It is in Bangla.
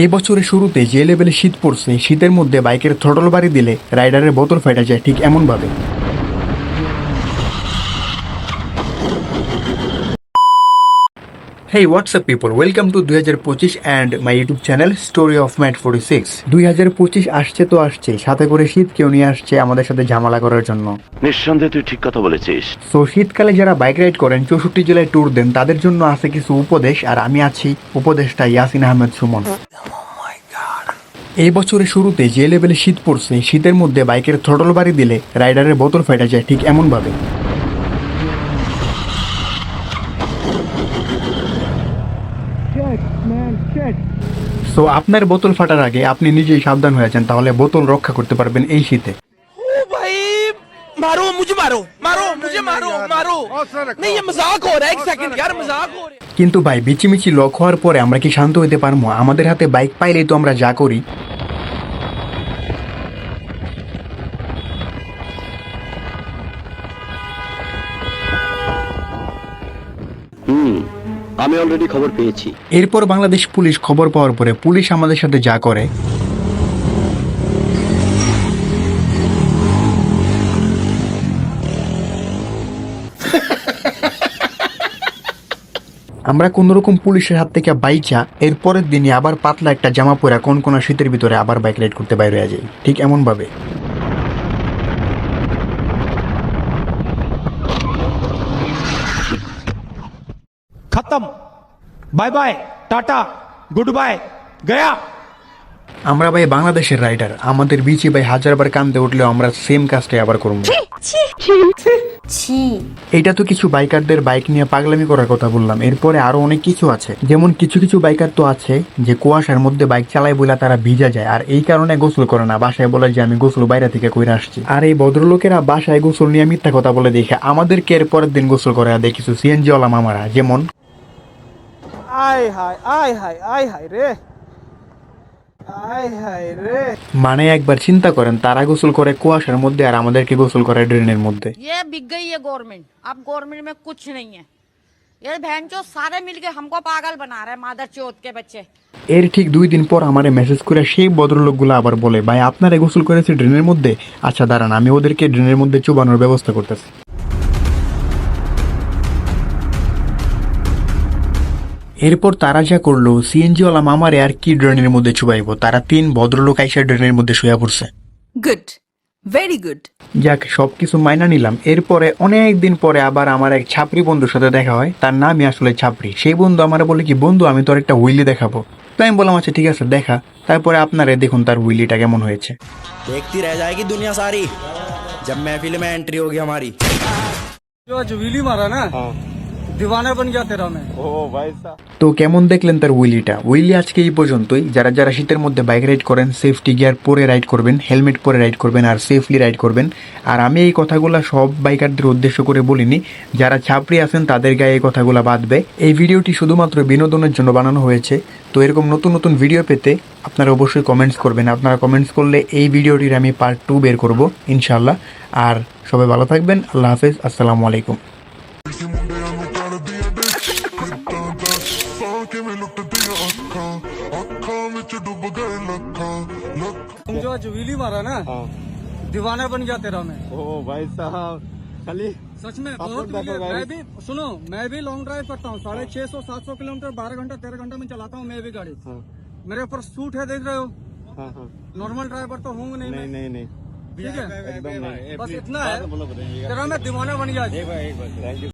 এই বছরের শুরুতে যে লেভেলে শীত পড়ছে শীতের মধ্যে বাইকের থ্রটল বাড়ি দিলে রাইডারের বোতল ফেটা যায় ঠিক এমনভাবে। Hey WhatsApp people welcome to দুই হাজার পঁচিশ and my YouTube channel story of mat forty six দুই হাজার পঁচিশ আসছে তো আসছে সাথে করে শীত কেউ নিয়ে আসছে আমাদের সাথে ঝামেলা করার জন্য। নিঃসন্দেহে তুই ঠিক কথা বলেছিস। তো শীতকালে যারা বাইক রাইড করেন চৌষট্টি জেলায় ট্যুর দেন তাদের জন্য আছে কিছু উপদেশ আর আমি আছি উপদেশটা ইয়াসিন আহমেদ সুমন। এই বছরের শুরুতে যে লেভেলে শীত পড়ছে শীতের মধ্যে বাইকের থ্রটল বাড়ি দিলে রাইডারের বোতল ফেটা যায় ঠিক এমনভাবে সো আপনার বোতল ফাটার আগে আপনি নিজেই সাবধান হয়ে যান তাহলে বোতল রক্ষা করতে পারবেন এই শীতে ओ भाई मारो मुझे मारो मारो मुझे मारो मारो नहीं ये मजाक हो रहा है एक सेकंड यार मजाक हो रहा है কিন্তু ভাই বিচিমিচি লক হওয়ার পরে আমরা কি শান্ত হইতে পারব আমাদের হাতে বাইক পাইলেই তো আমরা যা করি। আমি অলরেডি খবর পেয়েছি। এরপর বাংলাদেশ পুলিশ খবর পাওয়ার পরে পুলিশ আমাদের সাথে যা করে। আমরা কোনোরকম পুলিশের হাত থেকে বাইচা এরপরের দিনই আবার পাতলা একটা জামা পরে কোন কোন শীতের ভিতরে আবার বাইক রাইড করতে বাইরে যাই। ঠিক এমনভাবে। খতম। Bye bye, tata, good bye, Gaya. আমরা ভাই বাংলাদেশের রাইডার। আমাদের বিচে ভাই হাজারবার কান্দে উঠলে আমরা সেম কাজটাই আবার করব। এটা তো কিছু বাইকারদের বাইক নিয়ে পাগলামি করার কথা বললাম। এরপরে আরও অনেক কিছু আছে। যেমন কিছু কিছু বাইকার তো আছে যে কুয়াশার মধ্যে বাইক চালায় বলে তারা ভিজা যায়। আর এই কারণে গোসল করে না। বাসায় বলে যে আমি গোসল বাইরে থেকে কইরা আসছি। আর এই ভদ্রলোকেরা বাসায় গোসল নিয়ে মিথ্যা কথা বলে দেখে। আমাদেরকে এর পরের দিন গোসল করে দেয় কিছু সিএনজি ওলা মামারা। যেমন আয় হায় আয় হায় আয় হায় রে। মানে একবার চিন্তা করেন তারা গোসল করে কুয়াশার মধ্যে আর আমাদেরকে গোসল করে ড্রেনের মধ্যে ये बिक गई है गवर्नमेंट अब गवर्नमेंट में कुछ नहीं है ये बहन चो सारे मिलके हमको पागल बना रहे हैं मादर चौथ के बच्चे এর ঠিক দুই দিন পর আমারে মেসেজ করে সেই ভদ্রলোকগুলো আবার বলে ভাই আপনারা গোসল করেছে ড্রেনের মধ্যে আচ্ছা দাঁড়ান আমি ওদেরকে ড্রেনের মধ্যে চুবানোর ব্যবস্থা করতেছি এরপর তারা যা করল সিএনজিওয়ালা মামারে আর কি ড্রেনের মধ্যে চুবাইবো তারা তিন ভদ্রলোক আইসা ড্রেনের মধ্যে শুয়া পড়ছে। গুড ভেরি গুড যাক সব কিছু মাইনা নিলাম। এরপরে অনেক দিন পরে আবার আমার এক ছাপরি বন্ধুর সাথে দেখা হয়। তার নামই আসলে ছাপরি সেই বন্ধু আমার বলে কি বন্ধু আমি তোর একটা উইলি দেখাবো। তো আমি বললাম আচ্ছা ঠিক আছে দেখা। তারপরে আপনারে দেখুন তার উইলিটা কেমন হয়েছে। দেখতি রহ যায়গি দুনিয়া সারি। জব মেহফিল মে এন্ট্রি হোগি হামারি जो মারা না তো কেমন দেখলেন তার উইলিটা? উইলি আজকে এই পর্যন্তই। যারা যারা শীতের মধ্যে বাইক রাইড করেন সেফটি গিয়ার পরে রাইড করবেন হেলমেট পরে রাইড করবেন আর সেফলি রাইড করবেন। আর আমি এই কথাগুলো সব বাইকারদের উদ্দেশ্য করে বলিনি। যারা ছাপড়ি আছেন তাদের গায়ে এই কথাগুলো বাঁধবে এই ভিডিওটি শুধুমাত্র বিনোদনের জন্য বানানো হয়েছে। তো এরকম নতুন নতুন ভিডিও পেতে আপনারা অবশ্যই কমেন্টস করবেন। আপনারা কমেন্টস করলে এই ভিডিওটির আমি পার্ট টু বের করব ইনশাল্লাহ আর সবাই ভালো থাকবেন। আল্লাহ হাফেজ। আসসালামু আলাইকুম। तुम जो जुबीली मारा ना हाँ। दीवाना बन गया तेरा मैं। ओ भाई साहब खाली सच में बहुत मैं भी सुनो मैं भी लॉन्ग ड्राइव करता हूँ साढ़े छह सौ सात सौ किलोमीटर बारह घंटा तेरह घंटा में चलाता हूँ मैं भी गाड़ी। हाँ। मेरे ऊपर सूट है देख रहे हो? हाँ, नॉर्मल ड्राइवर तो हूँ नहीं नहीं नहीं, नहीं। ठीक है? एकदम बस इतना है। तेरा मैं दीवाना बन गया